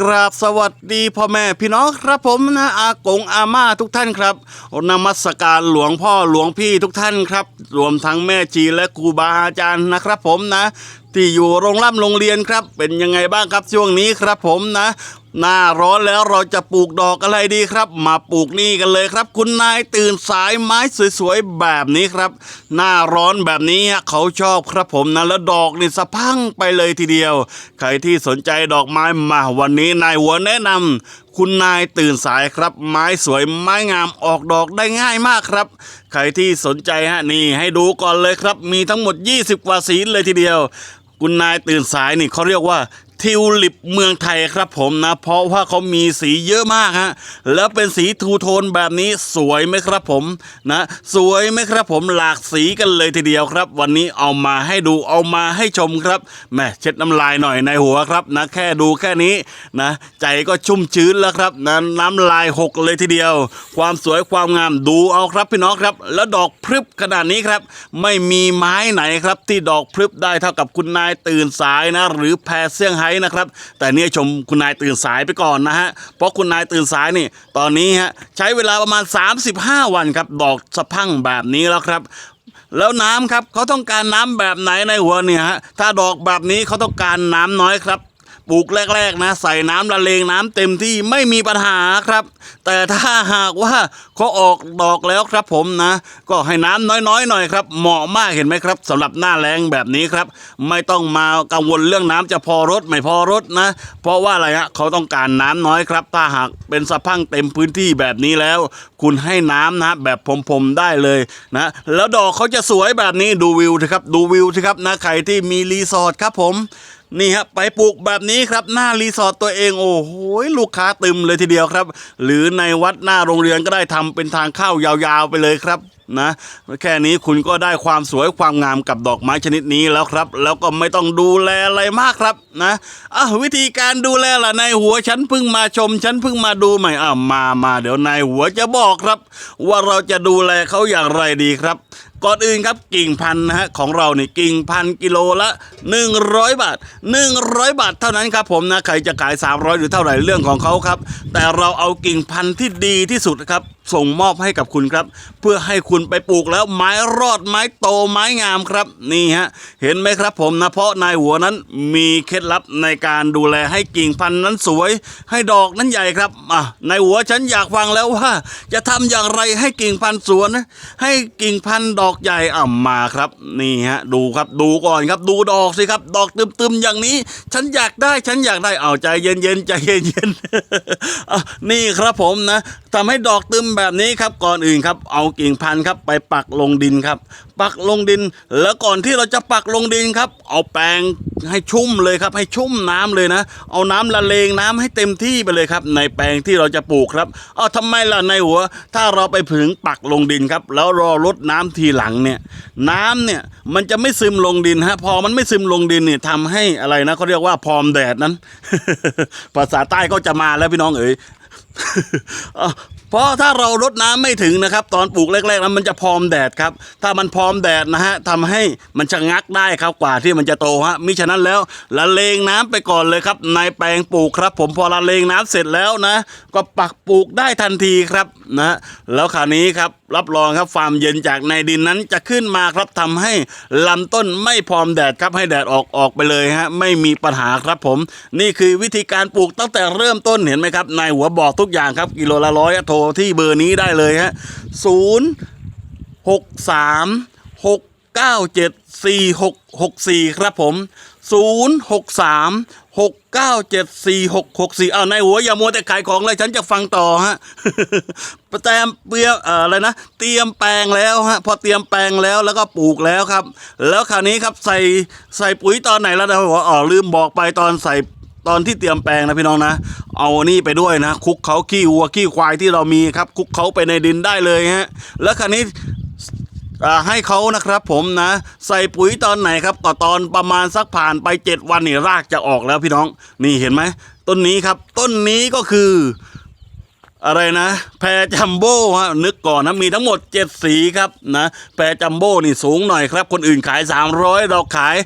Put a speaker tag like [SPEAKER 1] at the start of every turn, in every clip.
[SPEAKER 1] กราบสวัสดีพ่อแม่พี่น้องครับผมนะอากงอาม่าทุกท่านครับนมัสการหลวงพ่อหลวงพี่ทุกท่านครับ รวมทั้งแม่จีและครูบาอาจารย์นะครับผมนะ ที่อยู่โรงร่ำโรงเรียนครับ เป็นยังไงบ้างครับช่วงนี้ครับผมนะ หน้าร้อนแล้วเราจะปลูกดอกอะไรดีครับ มาปลูกนี่กันเลยครับ คุณนายตื่นสายไม้สวยๆแบบนี้ครับ หน้าร้อนแบบนี้ฮะเขาชอบครับผมนะแล้วดอกนี่สะพังไปเลยทีเดียว ใครที่สนใจดอกไม้มาวันนี้นายหัวแนะนำคุณนายตื่นสายครับ ไม้สวยไม้งามออกดอกได้ง่ายมากครับ ใครที่สนใจฮะนี่ให้ดูก่อนเลยครับ มีทั้งหมด 20 กว่าสีเลยทีเดียว คุณนายตื่นสายนี่เขาเรียกว่า ทิวลิปเมืองไทยครับผมนะ เพราะว่าเขามีสีเยอะมากฮะแล้วเป็นสีทูโทนแบบนี้สวยไหมครับผมนะสวยไหมครับผมหลากสีกันเลยทีเดียวครับ วันนี้เอามาให้ดูเอามาให้ชมครับแม่เช็ดน้ำลายหน่อยในหัวครับนะแค่ดูแค่นี้นะใจก็ชุ่มชื้นแล้วครับนะน้ำลายหกเลยทีเดียว ความสวยความงามดูเอาครับพี่น้องครับ แล้วดอกพรึบขนาดนี้ครับ ไม่มีไม้ไหนครับที่ดอกพรึบได้เท่ากับคุณนายตื่นสายนะ หรือแพรเซี่ยงไฮนะครับ แต่เนี่ยชมคุณนายตื่นสายไปก่อนนะฮะเพราะคุณนายตื่นสายนี่ตอนนี้ฮะใช้เวลาประมาณ 35 วันครับดอกสะพั่งแบบนี้แล้วครับแล้วน้ำครับเขาต้องการน้ำแบบไหนในหัวเนี่ยฮะถ้าดอกแบบนี้เขาต้องการน้ำน้อยครับ ปลูกแรกๆนะ ใส่น้ำละเลงน้ำเต็มที่ไม่มีปัญหาครับ แต่ถ้าหากว่าเขาออกดอกแล้วครับผมนะ ก็ให้น้ำน้อยๆหน่อยครับ เหมาะมากเห็นไหมครับสำหรับหน้าแรงแบบนี้ครับ ไม่ต้องมากังวลเรื่องน้ำจะพอรถไม่พอรถนะ เพราะว่าอะไรฮะเขาต้องการน้ำน้อยครับ ถ้าหากเป็นสะพังเต็มพื้นที่แบบนี้แล้ว คุณให้น้ำนะแบบพรมๆได้เลยนะแล้วดอกเขาจะสวยแบบนี้ดูวิวสิครับ ดูวิวสิครับนะใครที่มีรีสอร์ทครับผม นี่ฮะไปปลูกแบบนี้ครับหน้ารีสอร์ทตัวเองโอ้โหลูกค้าตึมเลยทีเดียวครับ หรือในวัดหน้าโรงเรียนก็ได้ทำเป็นทางเข้ายาวๆไปเลยครับนะแค่นี้คุณก็ได้ความสวยความงามกับดอกไม้ชนิดนี้แล้วครับ แล้วก็ไม่ต้องดูแลอะไรมากครับนะอะวิธีการดูแลล่ะนายหัวฉันเพิ่งมาชมฉันเพิ่งมาดูใหม่อะมามาเดี๋ยวนายหัวจะบอกครับ ว่าเราจะดูแลเขาอย่างไรดีครับ ก่อนอื่นครับกิ่งพันนะฮะของเราเนี่กิ่งพันกิโลละ 100 บาท 100 บาทเท่านั้นครับผมนะใครจะขาย 300 หรือเท่าไหร่เรื่องของเขาครับ แต่เราเอากิ่งพันธุ์ที่ดีที่สุดครับ ส่งมอบให้กับคุณครับ เพื่อให้คุณไปปลูกแล้วไม้รอดไม้โตไม้งามครับ นี่ฮะเห็นไหมครับผมนะเพราะนายหัวนั้นมีเคล็ดลับในการดูแลให้กิ่งพันธุ์นั้นสวย ให้ดอกนั้นใหญ่ครับอะนายหัวฉันอยากฟังแล้วว่า จะทำอย่างไรให้กิ่งพันธุ์สวนนะให้กิ่งพันธุ์ดอกใหญ่อะมาครับ นี่ฮะดูครับดูก่อนครับดูดอกสิครับ ดอกตึมๆอย่างนี้ ฉันอยากได้ฉันอยากได้เอาใจเย็นๆใจเย็นๆอะนี่ครับผมนะทำให้ดอกตึมแบบแบบนี้ครับก่อนอื่นครับเอากิ่งพันธุ์ครับไปปักลงดินครับ ปักลงดิน แล้วก่อนที่เราจะปักลงดินครับ เอาแปรงให้ชุ่มเลยครับ ให้ชุ่มน้ำเลยนะ เอาน้ำละเลงน้ำให้เต็มที่ไปเลยครับ ในแปลงที่เราจะปลูกครับ เอาทำไมล่ะในหัว ถ้าเราไปผึงปักลงดินครับ แล้วรอรดน้ำทีหลังเนี่ย น้ำเนี่ยมันจะไม่ซึมลงดินฮะพอมันไม่ซึมลงดินเนี่ยทำให้อะไรนะเขาเรียกว่าพรมแดดนั้น ภาษาใต้ก็จะมาแล้วพี่น้องเอ๋ยเพราะถ้าเรารดน้ำไม่ถึงนะครับ ตอนปลูกแรกๆนั้นมันจะพร้อมแดดครับ ถ้ามันพร้อมแดดนะฮะทำให้มันชะงักได้ครับกว่าที่มันจะโตฮะมิฉะนั้นแล้วละเลงน้ำไปก่อนเลยครับ ในแปลงปลูกครับ ผมพอละเลงน้ำเสร็จแล้วนะ ก็ปักปลูกได้ทันทีครับนะแล้วคราวนี้ครับรับรองครับความเย็นจากในดินนั้นจะขึ้นมาครับทำให้ลำต้นไม่พร้อมแดดครับให้แดดออกออกไปเลยฮะไม่มีปัญหาครับผม นี่คือวิธีการปลูกตั้งแต่เริ่มต้นเห็นไหมครับในหัวบอกทุกอย่างครับกิโลละร้อยโทรที่เบอร์นี้ได้เลยฮะศูนย์หกสามหกเก้าเจ็ดสี่หกหกสี่ครับผมศูนย์หกสามหกเก้าเจ็ดสี่หกหกสี่เอานหัวอย่ามัวแต่ขายของเลยฉันจะฟังต่อฮะแตมเปียเอ่ออะไรนะ เตรียมแปลงแล้วฮะ พอเตรียมแปลงแล้วแล้วก็ปลูกแล้วครับ แล้วคราวนี้ครับใส่ใส่ปุ๋ยตอนไหนแล้วนะหัวอ๋อลืมบอกไปตอนใส่ ตอนที่เตรียมแปลงนะพี่น้องนะ เอานี่ไปด้วยนะ คุกเขาขี้วัวขี้ควายที่เรามีครับ คุกเขาไปในดินได้เลยฮะแล้วคราวนี้ให้เขานะครับผมนะ ใส่ปุ๋ยตอนไหนครับก็ตอนประมาณสักผ่านไป 7 วันนี่รากจะออกแล้วพี่น้อง นี่เห็นไหมต้นนี้ครับ ต้นนี้ก็คือ อะไรนะ แพรจัมโบ้ฮะนึกก่อนนะมีทั้งหมด 7 สีครับนะแพรจัมโบ้นี่สูงหน่อยครับ คนอื่นขาย 300 เราขาย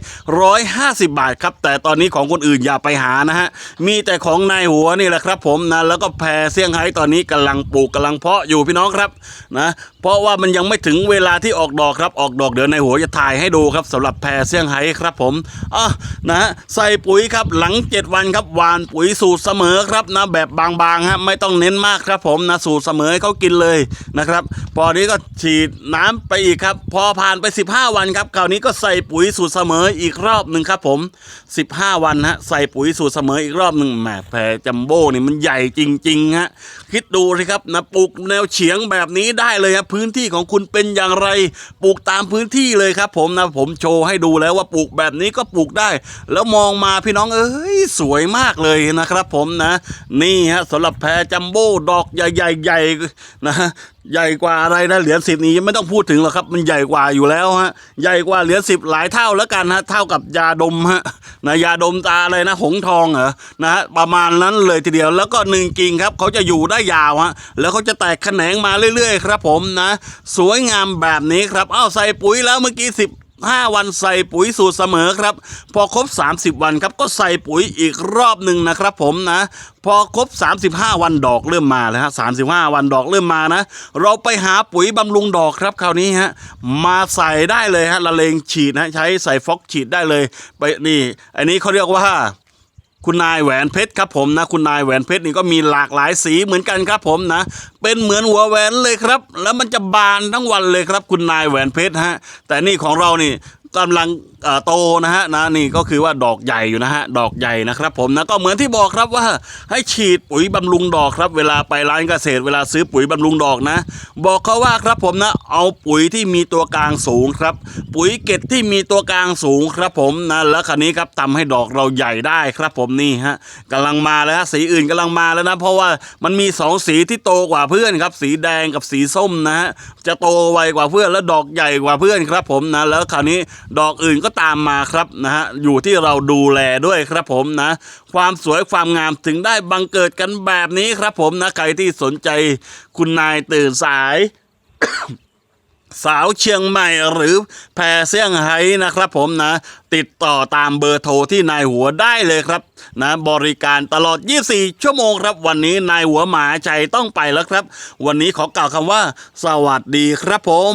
[SPEAKER 1] 150 บาทครับ แต่ตอนนี้ของคนอื่นอย่าไปหานะฮะ มีแต่ของนายหัวนี่แหละครับ ผมนะแล้วก็แพรเซี่ยงไฮ้ตอนนี้กำลังปลูกกำลังเพาะอยู่พี่น้องครับนะเพราะว่ามันยังไม่ถึงเวลาที่ออกดอกครับออกดอกเดี๋ยวนายหัวจะถ่ายให้ดูครับสำหรับแพรเซี่ยงไฮ้ครับผมอะนะฮะใส่ปุ๋ยครับหลัง 7 วันครับหวานปุ๋ยสูตรเสมอครับนะแบบบางๆฮะไม่ต้องเน้นมากครับผมนะสูตรเสมอให้เขากินเลยนะครับ พอนี้ก็ฉีดน้ำไปอีกครับ พอผ่านไป 15 วันครับคราวนี้ก็ใส่ปุ๋ยสูตรเสมออีกรอบหนึ่งครับผม 15 วันฮะใส่ปุ๋ยสูตรเสมออีกรอบหนึ่งแหมแพรจัมโบ้นี่มันใหญ่จริงๆฮะคิดดูสิครับนะปลูกแนวเฉียงแบบนี้ได้เลยครับพื้นที่ของคุณเป็นอย่างไรปลูกตามพื้นที่เลยครับ ผมนะผมโชว์ให้ดูแล้วว่าปลูกแบบนี้ก็ปลูกได้ แล้วมองมาพี่น้องเอ้ยสวยมากเลยนะครับ ผมนะ นี่ฮะสำหรับแพรจัมโบ้ดอกใหญ่ๆๆนะใหญ่กว่าอะไรนะเหรียญสิบนี้ไม่ต้องพูดถึงหรอกครับมันใหญ่กว่าอยู่แล้วฮะใหญ่กว่าเหรียญสิบหลายเท่าแล้วกันฮะเท่ากับยาดมฮะนะยาดมตาอะไรนะหงทองเหรอนะฮะประมาณนั้นเลยทีเดียวแล้วก็หนึ่งกิ่งครับเขาจะอยู่ได้ยาวฮะแล้วเขาจะแตกแขนงมาเรื่อยๆ ครับผมนะ สวยงามแบบนี้ครับอ้าวใส่ปุ๋ยแล้วเมื่อกี้สิบ 5 วันใส่ปุ๋ยสูตรเสมอครับ พอครบ 30 วันครับก็ใส่ปุ๋ยอีกรอบหนึ่งนะครับผมนะ พอครบ 35 วันดอกเริ่มมาแล้วฮะ35 วันดอกเริ่มมานะ เราไปหาปุ๋ยบำรุงดอกครับคราวนี้ฮะมาใส่ได้เลยฮะละเลงฉีดนะใช้ใส่ฟอกฉีดได้เลย ไปนี่ อันนี้เขาเรียกว่า คุณนายแหวนเพชรครับผมนะคุณนายแหวนเพชรนี่ก็มีหลากหลายสีเหมือนกันครับผมนะ เป็นเหมือนหัวแหวนเลยครับ แล้วมันจะบานทั้งวันเลยครับ คุณนายแหวนเพชรฮะแต่นี่ของเรานี่ กำลังโตนะฮะนะนี่ก็คือว่าดอกใหญ่อยู่นะฮะดอกใหญ่นะครับ ผมนะก็เหมือนที่บอกครับว่าให้ฉีดปุ๋ยบำรุงดอกครับ เวลาไปร้านเกษตร เวลาซื้อปุ๋ยบำรุงดอกนะ บอกเขาว่าครับผมนะเอาปุ๋ยที่มีตัวกลางสูงครับ ปุ๋ยเกล็ดที่มีตัวกลางสูงครับผมนะแล้วคันนี้ครับทำให้ดอกเราใหญ่ได้ครับผมนี่ฮะกำลังมาแล้วฮะสีอื่นกำลังมาแล้วนะ เพราะว่ามันมีสองสีที่โตกว่าเพื่อนครับ สีแดงกับสีส้มนะฮะจะโตไวกว่าเพื่อนแล้วดอกใหญ่กว่าเพื่อนครับ ผมนะแล้วคราวนี้ดอกอื่นก็ตามมาครับนะฮะอยู่ที่เราดูแลด้วยครับผมนะ ความสวยความงามถึงได้บังเกิดกันแบบนี้ครับผมนะใครที่สนใจคุณนายตื่นสายสาวเชียงใหม่หรือแพรเซี่ยงไฮ้นะครับผมนะ ติดต่อตามเบอร์โทรที่นายหัวได้เลยครับ นะบริการตลอด 24 ชั่วโมงครับ วันนี้นายหัวหมาใจต้องไปแล้วครับ วันนี้ขอกล่าวคำว่า สวัสดีครับผม